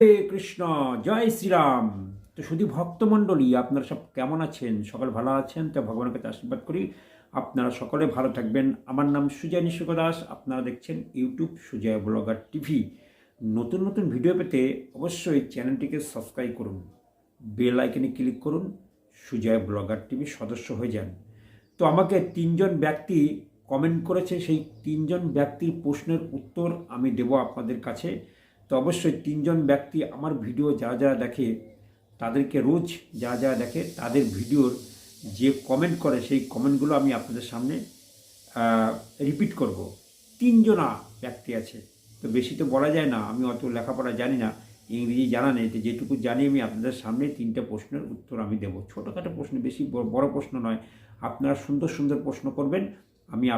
হরে কৃষ্ণ, জয় শ্রীরাম। তো শুধু ভক্তমণ্ডলী, আপনারা সব কেমন আছেন? সকল ভালো আছেন? তো ভগবানের কাছে আশীর্বাদ করি। আপনারা সকলে ভালো থাকবেন। আমার নাম সুজয় নিশুক দাস। আপনারা দেখছেন ইউটিউব সুজয় ব্লগার টিভি। নতুন নতুন ভিডিও পেতে অবশ্যই চ্যানেলটিকে সাবস্ক্রাইব করুন। বেল আইকনে ক্লিক করুন। সুজয় ব্লগার টিভি সদস্য হয়ে যান। তো আমাকে তিনজন ব্যক্তি কমেন্ট করেছে। সেই তিনজন ব্যক্তির প্রশ্নের উত্তর আমি দেব আপনাদের কাছে। তো অবশ্যই তিনজন ব্যক্তি আমার ভিডিও যারা যারা দেখে, তাদেরকে রোজ যারা যারা দেখে, তাদের ভিডিওর যে কমেন্ট করে, সেই কমেন্টগুলো আমি আপনাদের সামনে রিপিট করব। তিনজনা ব্যক্তি আছে। তো বেশি তো বলা যায় না, আমি অত লেখাপড়া জানি না, ইংরেজি জানা নেই। তো যেটুকু জানি আমি আপনাদের সামনে তিনটে প্রশ্নের উত্তর আমি দেবো। ছোটোখাটো প্রশ্ন, বেশি বড়- প্রশ্ন নয়। আপনারা সুন্দর সুন্দর প্রশ্ন করবেন। আমি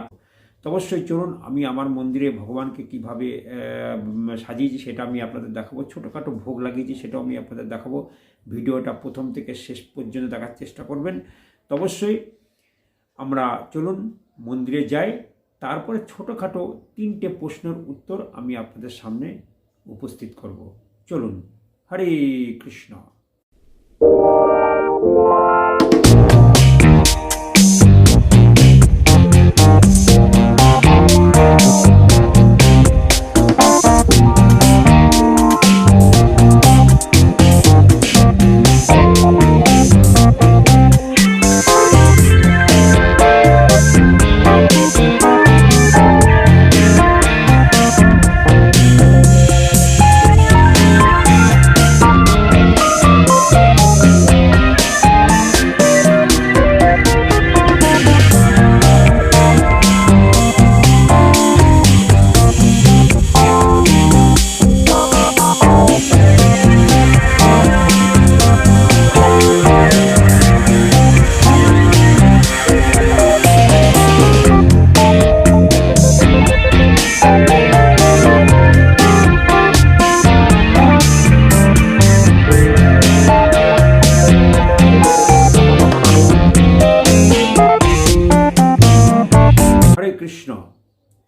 অবশ্যই চলুন, আমি আমার মন্দিরে ভগবানকে কীভাবে সাজিয়েছি সেটা আমি আপনাদের দেখাবো। ছোটোখাটো ভোগ লাগিয়েছি সেটাও আমি আপনাদের দেখাবো। ভিডিওটা প্রথম থেকে শেষ পর্যন্ত দেখার চেষ্টা করবেন। তো অবশ্যই আমরা চলুন মন্দিরে যাই। তারপরে ছোটোখাটো তিনটে প্রশ্নের উত্তর আমি আপনাদের সামনে উপস্থিত করব। চলুন, হরে কৃষ্ণ।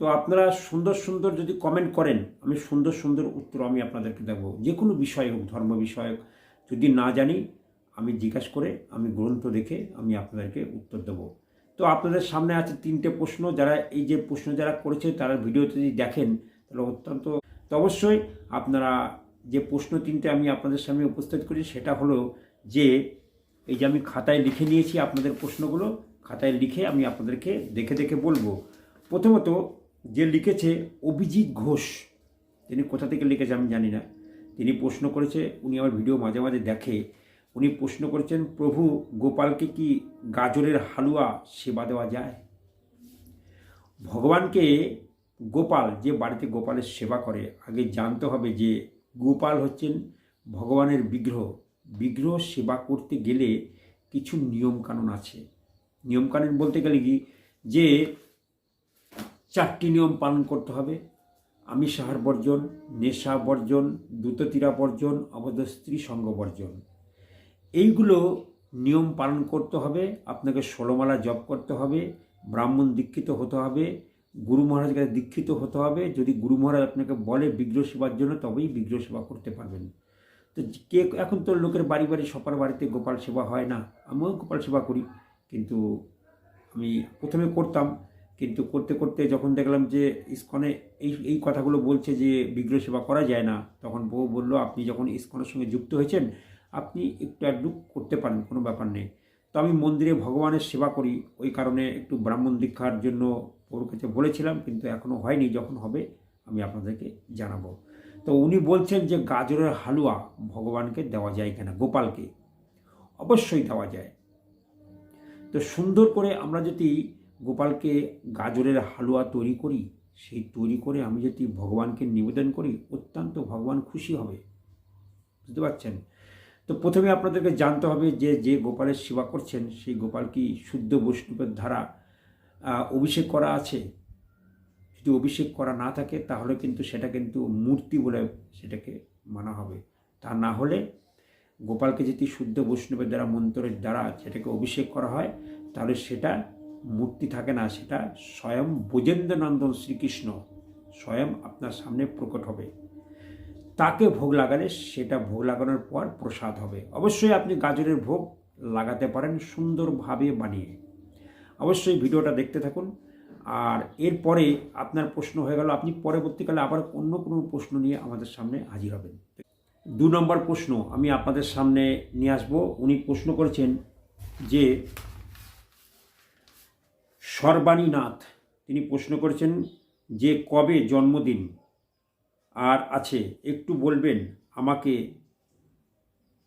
তো আপনারা সুন্দর সুন্দর যদি কমেন্ট করেন, আমি সুন্দর সুন্দর উত্তর আমি আপনাদেরকে দেবো। যে কোনো বিষয় হোক, ধর্ম বিষয়ক যদি না জানি, আমি জিজ্ঞাসা করে, আমি গ্রন্থ দেখে আমি আপনাদেরকে উত্তর দেবো। তো আপনাদের সামনে আছে তিনটে প্রশ্ন, যারা এই যে প্রশ্ন যারা করেছে, তারা ভিডিওতে যদি দেখেন, তাহলে অত্যন্ত, তো অবশ্যই আপনারা যে প্রশ্ন তিনটে আমি আপনাদের সামনে উপস্থিত করি সেটা হলো যে, এই যে আমি খাতায় লিখে নিয়েছি আপনাদের প্রশ্নগুলো, খাতায় লিখে আমি আপনাদেরকে দেখে দেখে বলব। প্রথমত যে লিখেছে অভিজিৎ ঘোষ, তিনি কোথা থেকে লিখেছে আমি জানি না। তিনি প্রশ্ন করেছে, উনি আমার ভিডিও মাঝে মাঝে দেখে, উনি প্রশ্ন করেছেন, প্রভু, গোপালকে কি গাজরের হালুয়া সেবা দেওয়া যায়? ভগবানকে গোপাল, যে বাড়িতে গোপালের সেবা করে, আগে জানতে হবে যে গোপাল হচ্ছেন ভগবানের বিগ্রহ। বিগ্রহ সেবা করতে গেলে কিছু নিয়মকানুন আছে। নিয়মকানুন বলতে গেলে কি? যে চারটি নিয়ম পালন করতে হবে। আমিষাহার বর্জন, নেশা বর্জন, দ্রুততীরা বর্জন, অবৈধ স্ত্রী সঙ্গ বর্জন। এইগুলো নিয়ম পালন করতে হবে, আপনাকে ষোলোমালা জপ করতে হবে, ব্রাহ্মণ দীক্ষিত হতে হবে, গুরু মহারাজের কাছে দীক্ষিত হতে হবে, যদি গুরু মহারাজ আপনাকে বলে বিগ্রহ সেবার জন্য, তবেই বিগ্রহ সেবা করতে পারবেন। তো কে, এখন তো লোকের বাড়ি বাড়ি, সবার বাড়িতে গোপাল সেবা হয় না। আমিও গোপাল সেবা করি, কিন্তু আমি প্রথমে করতাম কিন্তু করতে করতে যখন দেখলাম যে ইস্কনে এই এই কথাগুলো বলছে যে বিগ্রহ সেবা করা যায় না, তখন বউ বলল, আপনি যখন ইস্কনের সঙ্গে যুক্ত হয়েছেন, আপনি একটু আধটু করতে পারেন, কোনো ব্যাপার নেই। তো আমি মন্দিরে ভগবানের সেবা করি, ওই কারণে একটু ব্রাহ্মণ দীক্ষার জন্য ওর কাছে বলেছিলাম, কিন্তু এখনও হয়নি, যখন হবে আমি আপনাদেরকে জানাব। তো উনি বলছেন যে গাজরের হালুয়া ভগবানকে দেওয়া যায় কিনা, গোপালকে। অবশ্যই দেওয়া যায়। তো সুন্দর করে আমরা যদি গোপালকে গাজরের হালুয়া তৈরি করি, সেই তৈরি করে আমি যদি ভগবানকে নিবেদন করি, অত্যন্ত ভগবান খুশি হবে। বুঝতে পারছেন? তো প্রথমে আপনাদেরকে জানতে হবে যে যে গোপালের সেবা করছেন, সেই গোপাল কি শুদ্ধ বৈষ্ণবের ধারা অভিষেক করা আছে? যদি অভিষেক করা না থাকে, তাহলে কিন্তু সেটা কিন্তু মূর্তি বলে সেটাকে মানা হবে। তা না হলে গোপালকে যদি শুদ্ধ বৈষ্ণবের দ্বারা, মন্ত্রের দ্বারা সেটাকে অভিষেক করা হয়, তাহলে সেটা মূর্তি থাকে না, সেটা স্বয়ং ব্রজেন্দ্রনন্দন শ্রীকৃষ্ণ স্বয়ং আপনার সামনে প্রকট হবে। তাকে ভোগ লাগালে সেটা ভোগ লাগানোর পর প্রসাদ হবে। অবশ্যই আপনি গাজরের ভোগ লাগাতে পারেন সুন্দরভাবে বানিয়ে। অবশ্যই ভিডিওটা দেখতে থাকুন। আর এরপরে আপনার প্রশ্ন হয়ে গেল, আপনি পরবর্তীকালে আবার অন্য কোনো প্রশ্ন নিয়ে আমাদের সামনে হাজির হবেন। দু নম্বর প্রশ্ন আমি আপনাদের সামনে নিয়ে আসব। উনি প্রশ্ন করেছেন যে সর্বাণীনাথ। তিনি প্রশ্ন করেছেন যে কবে জন্মদিন? আর আছে, একটু বলবেন আমাকে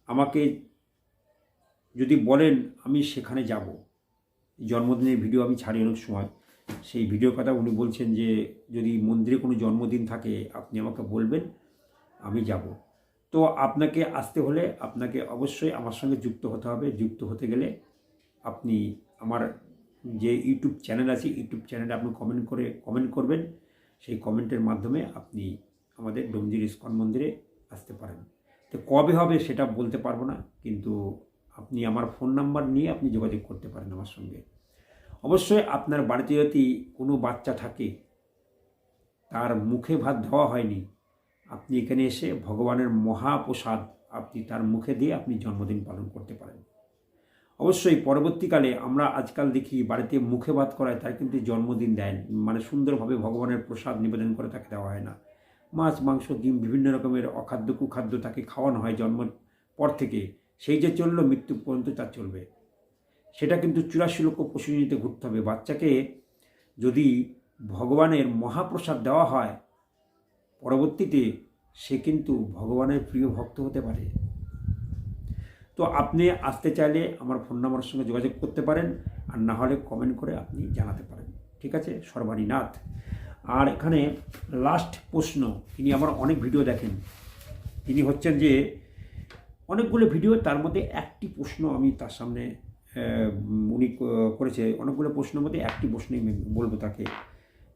আমাকে যদি বলেন আমি সেখানে যাব। জন্মদিনের ভিডিও আমি ছাড়ি অনেক সময়। সেই ভিডিওর কথা উনি বলছেন যে যদি মন্দিরে কোনো জন্মদিন থাকে, আপনি আমাকে বলবেন, আমি যাব। তো আপনাকে আসতে হলে আপনাকে অবশ্যই আমার সঙ্গে যুক্ত হতে হবে। যুক্ত হতে গেলে আপনি আমার যে ইউটিউব চ্যানেল আছে ইউটিউব চ্যানেলে আপনি কমেন্ট করে কমেন্ট করবেন। সেই কমেন্টের মাধ্যমে আপনি আমাদের ডোমজির ইস্কন মন্দিরে আসতে পারেন। তো কবে হবে সেটা বলতে পারব না, কিন্তু আপনি আমার ফোন নাম্বার নিয়ে আপনি যোগাযোগ করতে পারেন আমার সঙ্গে। অবশ্যই আপনার বাড়িতে যদি কোনো বাচ্চা থাকে, তার মুখে ভাত দেওয়া হয়নি, আপনি এখানে এসে ভগবানের মহাপ্রসাদ আপনি তার মুখে দিয়ে আপনি জন্মদিন পালন করতে পারেন। অবশ্যই পরবর্তীকালে আমরা আজকাল দেখি বাড়িতে মুখে ভাত করায় তার কিন্তু জন্মদিন দেন। মানে সুন্দরভাবে ভগবানের প্রসাদ নিবেদন করে তাকে দেওয়া হয় না। মাছ, মাংস, ডিম বিভিন্ন রকমের অখাদ্য, কুখাদ্য তাকে খাওয়ানো হয় জন্মের পর থেকে। সেই যে চলল, মৃত্যু পর্যন্ত তার চলবে। সেটা কিন্তু চুরাশি লক্ষ পশুজনিতে ঘুরতে হবে। বাচ্চাকে যদি ভগবানের মহাপ্রসাদ দেওয়া হয়, পরবর্তীতে সে কিন্তু ভগবানের প্রিয় ভক্ত হতে পারে। তো আপনি আসতে চাইলে আমার ফোন নাম্বারের সঙ্গে যোগাযোগ করতে পারেন, আর না হলে কমেন্ট করে আপনি জানাতে পারেন। ঠিক আছে? সর্বাণীনাথ আর এখানে লাস্ট প্রশ্ন, তিনি আমার অনেক ভিডিও দেখেন। তিনি হচ্ছেন যে, অনেকগুলো ভিডিও তার মধ্যে একটি প্রশ্ন আমি তার সামনে উনি করেছে। অনেকগুলো প্রশ্নের মধ্যে একটি প্রশ্নই বলব তাকে,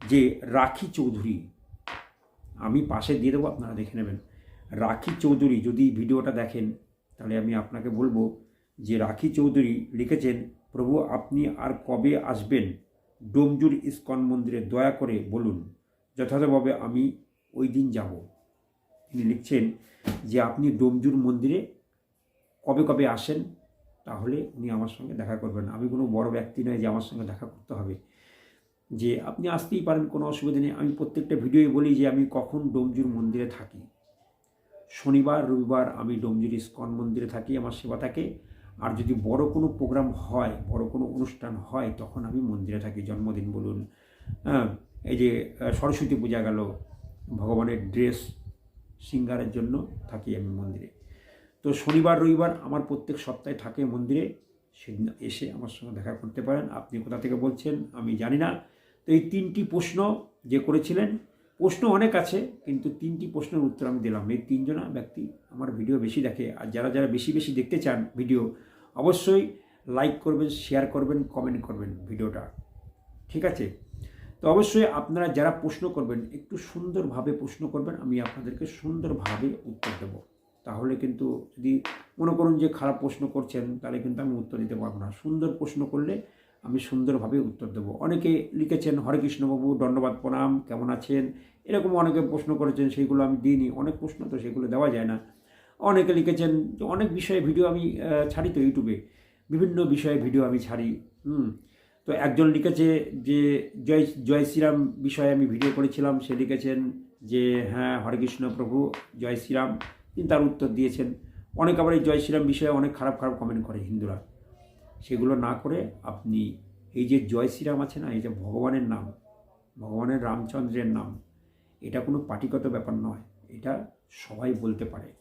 যে রাখি চৌধুরী, আমি পাশে দিয়ে দেবো, আপনারা দেখে নেবেন। রাখি চৌধুরী যদি ভিডিওটা দেখেন তাহলে আমি আপনাকে বলব যে রাখি চৌধুরী লিখেছেন, প্রভু, আপনি আর কবে আসবেন? ডোমজুর ইস্কন মন্দিরে দয়া করে বলুন, যথাযথভাবে আমি ওই দিন যাব। তিনি লিখছেন যে, আপনি ডোমজুর মন্দিরে কবে কবে আসেন? তাহলে উনি আমার সঙ্গে দেখা করবেন। আমি কোনো বড় ব্যক্তি নয় যে আমার সঙ্গে দেখা করতে হবে। যে, আপনি আসতেই পারেন, কোনো অসুবিধা নেই। আমি প্রত্যেকটা ভিডিওই বলি যে, আমি কখন ডোমজুর মন্দিরে থাকি। শনিবার, রবিবার আমি ডোমজুর ইস্কন মন্দিরে থাকি, আমার সেবা থাকে। আর যদি বড় কোনো প্রোগ্রাম হয়, বড় কোনো অনুষ্ঠান হয়, তখন আমি মন্দিরে থাকি, জন্মদিন বলুন। হ্যাঁ এই যে সরস্বতী পূজা গেল, ভগবানের ড্রেস সিঙ্গারের জন্য থাকি আমি মন্দিরে। তো শনিবার, রবিবার আমার প্রত্যেক সপ্তাহে থাকে মন্দিরে, সেদিন এসে আমার সঙ্গে দেখা করতে পারেন। আপনি কোথা থেকে বলছেন আমি জানি না। তো এই তিনটি প্রশ্ন যে করেছিলেন প্রশ্ন অনেক আছে, কিন্তু তিনটি প্রশ্নের উত্তর আমি দিলাম। এই তিনজনা ব্যক্তি আমার ভিডিও বেশি দেখে, আর যারা যারা বেশি বেশি দেখতে চান ভিডিও, অবশ্যই লাইক করবেন, শেয়ার করবেন, কমেন্ট করবেন ভিডিওটা। ঠিক আছে? তো অবশ্যই আপনারা যারা প্রশ্ন করবেন, একটু সুন্দরভাবে প্রশ্ন করবেন, আমি আপনাদেরকে সুন্দরভাবে উত্তর দেব। তাহলে কিন্তু যদি মনে করুন যে খারাপ প্রশ্ন করছেন, তাহলে কিন্তু আমি উত্তর দিতে পারব না। সুন্দর প্রশ্ন করলে আমি সুন্দরভাবে উত্তর দেবো। অনেকে লিখেছেন, হরে কৃষ্ণবাবু, দণ্ডবাদ, প্রণাম, কেমন আছেন? এরকম অনেকে প্রশ্ন করেছেন সেইগুলো আমি দিইনি। অনেক প্রশ্ন তো সেগুলো দেওয়া যায় না। অনেকে লিখেছেন অনেক বিষয়ে ভিডিও আমি ছাড়ি তো ইউটিউবে। বিভিন্ন বিষয়ে ভিডিও আমি ছাড়ি। হুম, তো একজন লিখেছে যে, জয় জয় শ্রীরাম বিষয়ে আমি ভিডিও করেছিলাম। সে লিখেছেন যে হ্যাঁ হরে কৃষ্ণ প্রভু, জয় শ্রীরাম। তিনি তার উত্তর দিয়েছেন। অনেক আবার এই জয় শ্রীরাম বিষয়ে অনেক খারাপ খারাপ কমেন্ট করে হিন্দুরা। সেগুলো না করে আপনি এই যে জয় শ্রীরাম আছে না, এই যে ভগবানের নাম, ভগবানের রামচন্দ্রের নাম, এটা কোনো পার্টিগত ব্যাপার নয়। এটা সবাই বলতে পারে।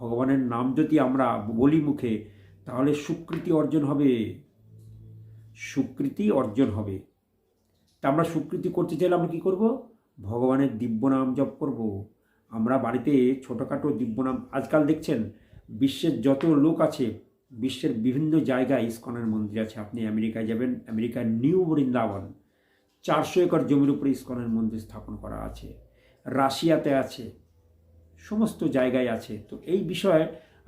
ভগবানের নাম যদি আমরা বলি মুখে, তাহলে সুকৃতি অর্জন হবে। সুকৃতি অর্জন হবে। তা আমরা সুকৃতি করতে চাইলে আমরা কী করব? ভগবানের দিব্য নাম জপ করব। আমরা বাড়িতে ছোটোখাটো দিব্য নাম, আজকাল দেখছেন বিশ্বের যত লোক আছে বিশ্বের বিভিন্ন জায়গায় ইস্কনের মন্দির আছে। আপনি আমেরিকায় যাবেন, আমেরিকার নিউ বৃন্দাবন, চারশো একর জমির উপরে ইস্কনের মন্দির স্থাপন করা আছে। রাশিয়াতে আছে, সমস্ত জায়গায় আছে। তো এই বিষয়ে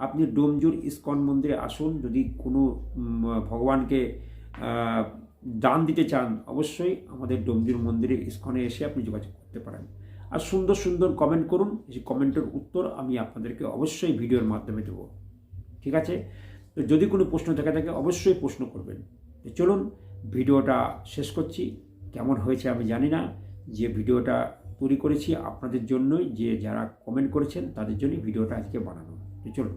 আপনি ডোমজুর ইস্কন মন্দিরে আসুন। যদি কোনো ভগবানকে দান দিতে চান, অবশ্যই আমাদের ডোমজুর মন্দিরে ইস্কনে এসে আপনি যোগাযোগ করতে পারেন। আর সুন্দর সুন্দর কমেন্ট করুন। সেই কমেন্টের উত্তর আমি আপনাদেরকে অবশ্যই ভিডিওর মাধ্যমে দেবো। ঠিক আছে? যদি কোনো প্রশ্ন থেকে থাকে অবশ্যই প্রশ্ন করবেন। চলুন, ভিডিওটা শেষ করছি। কেমন হয়েছে আমি জানি না। যে ভিডিওটা তৈরি করেছি আপনাদের জন্যই, যে যারা কমেন্ট করেছেন, তাদের জন্যই ভিডিওটা আজকে বানানো। চলুন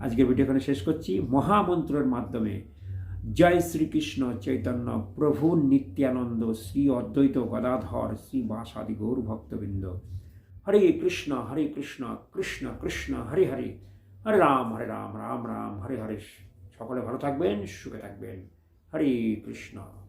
আজকে ভিডিও এখানে শেষ করছি। মহামন্ত্রের মাধ্যমে জয় শ্রীকৃষ্ণ চৈতন্য প্রভু নিত্যানন্দ শ্রী অদ্বৈত গদাধর শ্রী বাসাদি গৌর ভক্তবৃন্দ হরে কৃষ্ণ হরে কৃষ্ণ কৃষ্ণ কৃষ্ণ, হরে হরে। হরে রাম হরে রাম রাম রাম, হরে হরে। সকলে ভালো থাকবেন, সুখে থাকবেন। হরে কৃষ্ণ।